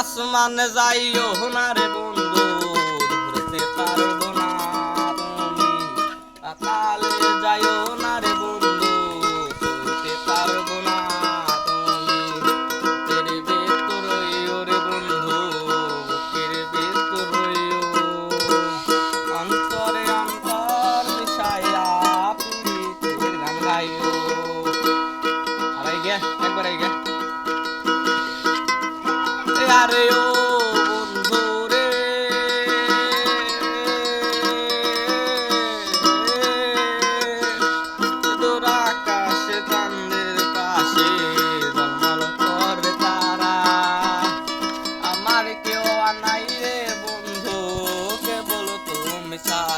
আসমানে যাইও না রে বন্ধু, ধরতে পারব না তুমি। আকালে যাইও না রে বন্ধু, ধরতে পারব না তুমি। বুকের ভেতর রইও রে বন্ধু, বুকের ভেতর অন্তরে অন্তর মিশাইয়া প্রীতির গান গাইও। আরে গে একবার গে আরে ও বন্ধু রে। দূর আকাশে চাঁদের পাশে জন্মল করে নাই রে বন্ধু, কেবল তুমি ছাড়া।